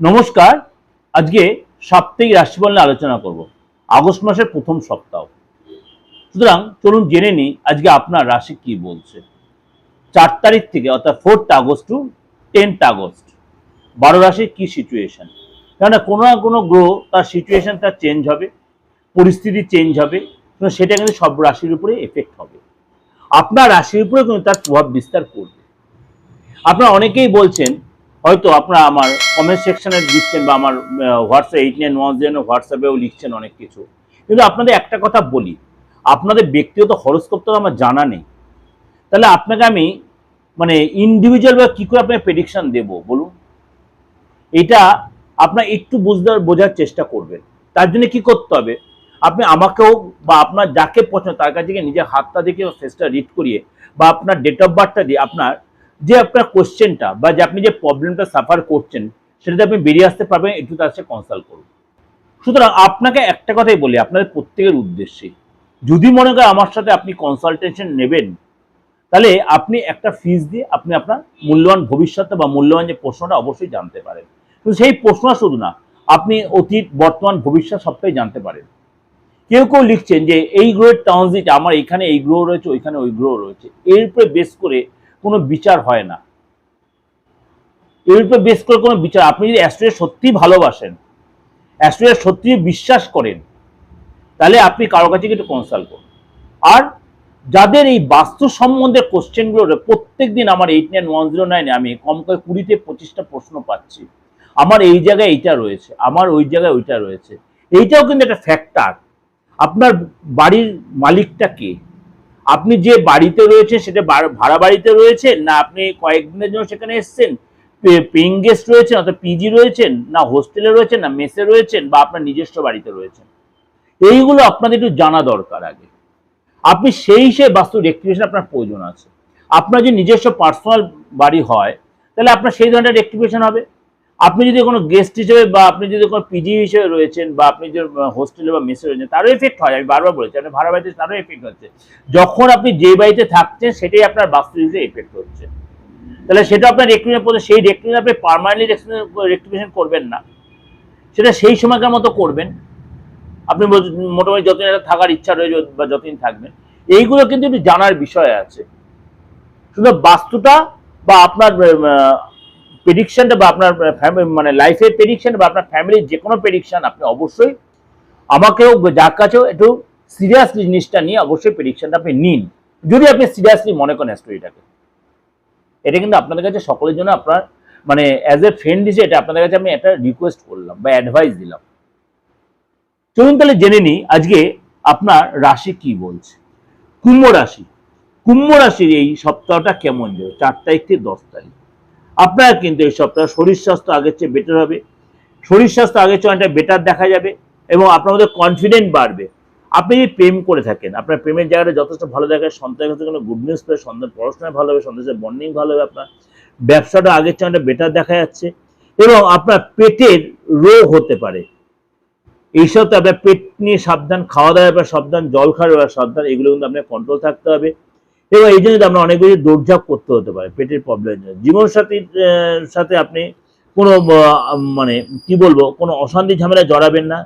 নমস্কার, আজকে সাপ্তাহিক রাশিফল নিয়ে আলোচনা করব। আগস্ট মাসের প্রথম সপ্তাহ। সুতরাং চলুন জেনে নিই আজকে আপনার রাশি কি বলছে। চার তারিখ থেকে, অর্থাৎ fourth August to tenth August, বারো রাশির কি সিচুয়েশন কেননা কোনো না কোনো গ্রহ তার সিচুয়েশন তার চেঞ্জ হবে, পরিস্থিতি চেঞ্জ হবে সেটা কিন্তু সব রাশির উপরে এফেক্ট হবে। আপনার রাশির উপরে কিন্তু তার প্রভাব বিস্তার করবে। আপনারা অনেকেই বলছেন হয়তো আপনারা আমার কমেন্ট সেকশনে লিখছেন বা আমার WhatsApp eight nine one zero হোয়াটসঅ্যাপেও লিখছেন অনেক কিছু। কিন্তু আপনাদের একটা কথা বলি, আপনাদের ব্যক্তিগত হরস্কোপ তো আমার জানা নেই। তাহলে আপনাকে আমি মানে ইন্ডিভিজুয়াল বা কী করে আপনাকে প্রেডিকশন দেবো বলুন? এটা আপনার একটু বুঝতে বোঝার চেষ্টা করবেন। তার জন্য কি করতে হবে? আপনি আমাকেও বা আপনার যাকে পছন্দ, তার কাছে নিজের হাতটা দেখে ফেসটা রিড করিয়ে বা আপনার ডেট অফ বার্থটা দিয়ে আপনার যে আপনার কোশ্চেনটা বা যে আপনি যে প্রবলেমটা সাফার করছেন, সেটাতে আপনি বেরিয়ে আসতে পারবেন, একটু তার সাথে কনসাল্ট করুন। সুতরাং আপনাকে একটা কথাই বলি, আপনাদের প্রত্যেকের উদ্দেশ্যে, যদি মনে করেন আমার সাথে আপনি কনসালটেশন নেবেন, তাহলে আপনি একটা ফিস দিয়ে আপনি আপনার মূল্যবান ভবিষ্যৎ বা মূল্যবান যে প্রশ্নটা অবশ্যই জানতে পারেন। কিন্তু সেই প্রশ্ন শুধু না, আপনি অতীত, বর্তমান, ভবিষ্যৎ সবটাই জানতে পারেন। কেউ কেউ লিখছেন যে, এই গ্রহের ট্রানজিট আমার এখানে এই গ্রহ রয়েছে, ওইখানে ওই গ্রহ রয়েছে। এর উপরে বেস করে কোনো বিচার হয় না। এর উপরে বেস করে কোনো বিচার। আপনি যদি অ্যাস্ট্রোয়ে সত্যিই ভালোবাসেন অ্যাস্ট্রোয়ে সত্যিই বিশ্বাস করেন, তাহলে আপনি কারও কাছে একটু কনসাল্ট করুন। আর যাদের এই বাস্তু সম্বন্ধে কোশ্চেনগুলো প্রত্যেক দিন আমার এইট নাইন ওয়ান জিরো নাইনে আমি কম করে কুড়িতে পঁচিশটা প্রশ্ন পাচ্ছি। আমার এই জায়গায় এইটা রয়েছে, আমার ওই জায়গায় ওইটা রয়েছে। এইটাও কিন্তু একটা ফ্যাক্টর আপনার বাড়ির মালিকটা কে? আপনি যে বাড়িতে রয়েছে সেটা ভাড়া বাড়িতে রয়েছেন না আপনি কয়েকদিনের জন্য সেখানে এসেছেন? পেইং গেস্ট রয়েছেন অর্থাৎ পিজি রয়েছেন না হোস্টেলে রয়েছেন না মেসে রয়েছেন বা আপনার নিজস্ব বাড়িতে রয়েছেন? এইগুলো আপনাদের একটু জানা দরকার আগে। আপনি সেই হিসেবে বাস্তু রেক্টিফিকেশন আপনার প্রয়োজন আছে। আপনার যদি নিজস্ব পার্সোনাল বাড়ি হয়, তাহলে আপনার সেই ধরনের রেক্টিফিকেশন হবে। আপনি যদি কোনো গেস্ট হিসেবে বা আপনি যদি কোনো পিজি হিসেবে রয়েছেন বা আপনি যে হোস্টেলে বা মেসে রয়েছেন, তারও এফেক্ট হয়, আমি বারবার বলেছি আপনি ভাড়া বাড়িতে তারও এফেক্ট হচ্ছে। যখন আপনি যে বাড়িতে থাকছেন, সেটাই আপনার বাস্তু হিসেবে এফেক্ট হচ্ছে। তাহলে সেটা আপনার রেক্টিফিকেশন পড়ে সেই রেক্টিফিকেশন আপনি পারমানেন্টলি রেক্টিফিকেশন করবেন না। সেটা সেই সময়কার মতো করবেন। আপনি মোটামুটি যতদিন একটা থাকার ইচ্ছা রয়েছে বা যতদিন থাকবেন, এইগুলো কিন্তু একটু জানার বিষয় আছে। শুধু বাস্তুটা বা আপনার প্রেডিকশনটা বা আপনার মানে লাইফের প্রেডিকশন বা আপনার ফ্যামিলির যে কোনো প্রেডিকশন আপনি অবশ্যই আমাকেও যার কাছেও একটু সিরিয়াসলি জিনিসটা নিয়ে অবশ্যই প্রেডিকশনটা আপনি নিন। যদি আপনি সিরিয়াসলি মনে করেন স্টোরিটাকে এটা কিন্তু আপনাদের কাছে সকলের জন্য আপনার মানে অ্যাজ এ ফ্রেন্ড হিসেবে এটা আপনাদের কাছে আমি একটা রিকোয়েস্ট করলাম বা অ্যাডভাইস দিলাম। চলুন তাহলে জেনে নিই, আজকে আপনার রাশি কি বলছে? কুম্ভ রাশি। কুম্ভ রাশির এই সপ্তাহটা কেমন যাবে? চার তারিখ থেকে দশ তারিখ। আপনার কিন্তু এই সপ্তাহ শরীর স্বাস্থ্য আগের চেয়ে বেটার হবে। শরীর স্বাস্থ্য আগের চেয়ে অনেকটা বেটার দেখা যাবে এবং আপনার মধ্যে কনফিডেন্ট বাড়বে। আপনি যদি প্রেম করে থাকেন, আপনার প্রেমের জায়গাটা যথেষ্ট ভালো দেখায় সন্তানের কাছে কোনো গুড নিউজ পেয়ে সন্তান পড়াশোনায় ভালো হবে, সন্তানের বন্ডিং ভালো হবে আপনার। ব্যবসাটা আগের চেয়ে অনেকটা বেটার দেখা যাচ্ছে এবং আপনার পেটের রোগ হতে পারে। এইসব তো আপনার পেট নিয়ে সাবধান খাওয়া ব্যাপারে সাবধান, জল খাওয়ার সাবধান, এগুলো কিন্তু আপনার কন্ট্রোল থাকতে হবে। এবং এই জন্য আপনার অনেক বেশি দৌড়ঝাঁপ করতে হতে পারে, পেটের প্রবলেমের জন্য। জীবনসাথীর সাথে আপনি কোনো মানে কি বলব, কোনো অশান্তি ঝামেলা জড়াবেন না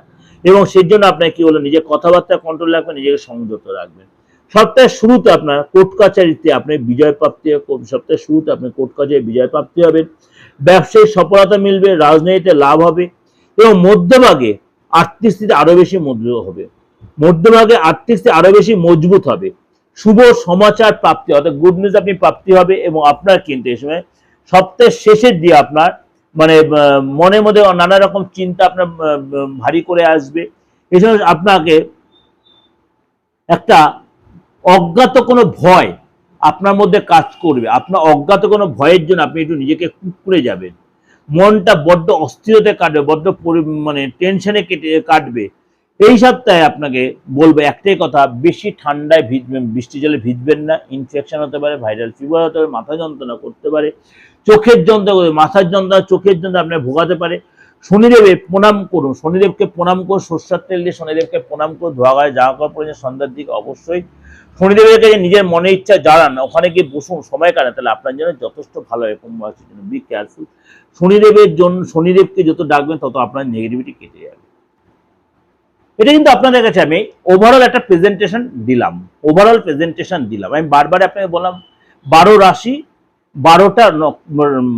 এবং সেই জন্য আপনার কি বলব, নিজের কথাবার্তা কন্ট্রোল রাখবেন, নিজেকে সংযত রাখবেন। সপ্তাহের শুরুতে আপনার কোর্ট কাছারিতে আপনি বিজয় প্রাপ্তি সপ্তাহের শুরুতে আপনি কোর্ট কাছারি বিজয় প্রাপ্তি হবেন। ব্যবসায়িক সফলতা মিলবে, রাজনীতিতে লাভ হবে এবং মধ্যভাগে আর্থিক স্থিতি আরও বেশি মজবুত হবে। মধ্যভাগে আর্থিক স্থিতি আরও বেশি মজবুত হবে। শুভ সমাচার প্রাপ্তি, অর্থাৎ গুড নিউজ আপনি প্রাপ্তি হবে এবং আপনার কিন্তু এই সময় সপ্তাহের শেষের দিয়ে আপনার মানে মনের মধ্যে নানা রকম চিন্তা আপনার ভারী করে আসবে। এই সময় আপনাকে একটা অজ্ঞাত কোনো ভয় আপনার মধ্যে কাজ করবে। আপনার অজ্ঞাত কোনো ভয়ের জন্য আপনি একটু নিজেকে কুকুরে যাবেন। মনটা বড্ড অস্থিরতে কাটবে, বড্ড মানে টেনশনে কেটে, কাটবে। এই সপ্তাহে আপনাকে বলব একটাই কথা, বেশি ঠান্ডায় ভিজবেন বৃষ্টি জলে ভিজবেন না ইনফেকশন হতে পারে ভাইরাল ফিভার হতে পারে, মাথা যন্ত্রণা করতে পারে, চোখের যন্ত্রণা মাথার যন্ত্রণা, চোখের যন্ত্রণা আপনার ভোগাতে পারে। শনিদেবের প্রণাম করুন, শনিদেবকে প্রণাম করুন, সর্ষার তেল দিয়ে শনিদেবকে প্রণাম করুন ধোয়া গায়ে করার পরে সন্ধ্যার দিকে অবশ্যই শনিদেবের কাছে নিজের মনে ইচ্ছা জানান, ওখানে গিয়ে বসুন, সময় কাটান, তাহলে আপনার জন্য যথেষ্ট ভালো হয়, কুম্ভ রাশির জন্য। বি কেয়ারফুল শনিদেবের জন্য শনিদেবকে যত ডাকবেন, তত আপনার নেগেটিভিটি কেটে যাবে। এটা কিন্তু আপনাদের কাছে আমি ওভারঅল একটা প্রেজেন্টেশন দিলাম। ওভারঅল প্রেজেন্টেশন দিলাম। আমি বারবার আপনাকে বললাম, বারো রাশি, বারোটা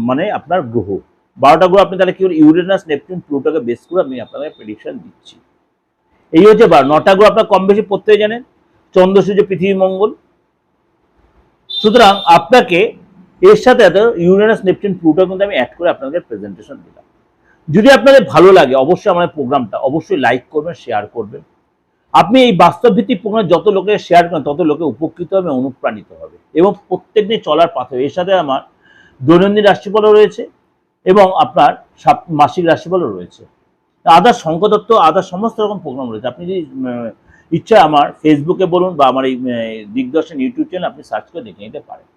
মানে আপনার গ্রহ। বারোটা গ্রহ, আপনি তাহলে কি ইউরেনাস নেপচুন প্লুটোকে বেস করে আমি আপনাকে প্রেডিকশন দিচ্ছি। এই হচ্ছে বার, নটা গ্রহ আপনার কম বেশি প্রত্যেকে জানেন। চন্দ্র, সূর্য, পৃথিবী, মঙ্গল। সুতরাং আপনাকে এর সাথে এত ইউরেনাস নেপচুন প্লুটো কিন্তু আমি অ্যাড করে আপনাদের প্রেজেন্টেশন দিলাম। যদি আপনাদের ভালো লাগে, অবশ্যই আমাদের প্রোগ্রামটা অবশ্যই লাইক করবেন শেয়ার করবেন। আপনি এই বাস্তব ভিত্তিক প্রোগ্রাম যত লোকে শেয়ার করেন, তত লোকে উপকৃত হবে, অনুপ্রাণিত হবে। এবং প্রত্যেক দিন চলার পাথে, এর সাথে আমার দৈনন্দিন রাশিফলও রয়েছে এবং আপনার মাসিক রাশিফলও রয়েছে। আদার শঙ্কদত্ত আদার সমস্ত রকম প্রোগ্রাম রয়েছে। আপনি যদি ইচ্ছা আমার ফেসবুকে বলুন বা আমার এই দিগদর্শন ইউটিউব চ্যানেল আপনি সার্চ করে দেখে নিতে পারেন।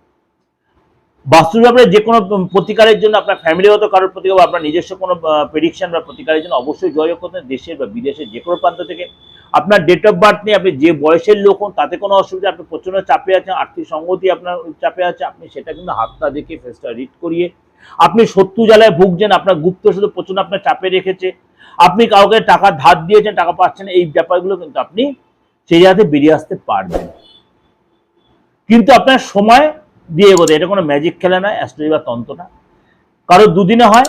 বাস্তুর ব্যাপারে যে কোনো প্রতিকারের জন্য আপনার ফ্যামিলিগত কারোর প্রতিকার বা আপনার নিজস্ব কোনো প্রেডিকশন বা প্রতিকারের জন্য অবশ্যই যোগাযোগ করতেন দেশের বা বিদেশের যে কোনো প্রান্ত থেকে। আপনার ডেট অফ বার্থ নিয়ে আপনি যে বয়সের লোক হন, তাতে কোনো অসুবিধা আপনি প্রচণ্ড চাপে আছেন, আর্থিক সঙ্গতি আপনার চাপে আছে, আপনি সেটা কিন্তু হাতটা দেখে ফেসটা রিড করিয়ে আপনি শত্রু জ্বালায় ভুগছেন, আপনার গুপ্ত শুধু প্রচণ্ড আপনার চাপে রেখেছে। আপনি কাউকে টাকা ধার দিয়েছেন, টাকা পাচ্ছেন এই ব্যাপারগুলো কিন্তু আপনি সেই জায়গাতে বেরিয়ে আসতে পারবেন। কিন্তু আপনার সময় দিয়ে এগোতে। এটা কোনো ম্যাজিক খেলা নয় অ্যাস্ট্রোলজি বা তন্ত্র না কারও দুদিনে হয়,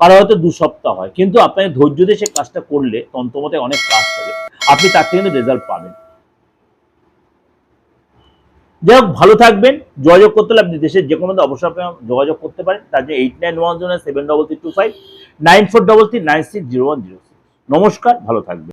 কারও হয়তো দু সপ্তাহ হয়। কিন্তু আপনাকে ধৈর্য দিয়ে সে কাজটা করলে তন্ত্রমতে অনেক কাজ হবে আপনি তার থেকে কিন্তু রেজাল্ট পাবেন। যাই হোক, ভালো থাকবেন। যোগাযোগ করতে হলে আপনি দেশের যে কোনো অবশ্যই আপনি যোগাযোগ করতে পারেন। তার জন্য eight nine one zero seven double three two five nine four double three nine six zero one zero নমস্কার, ভালো থাকবেন।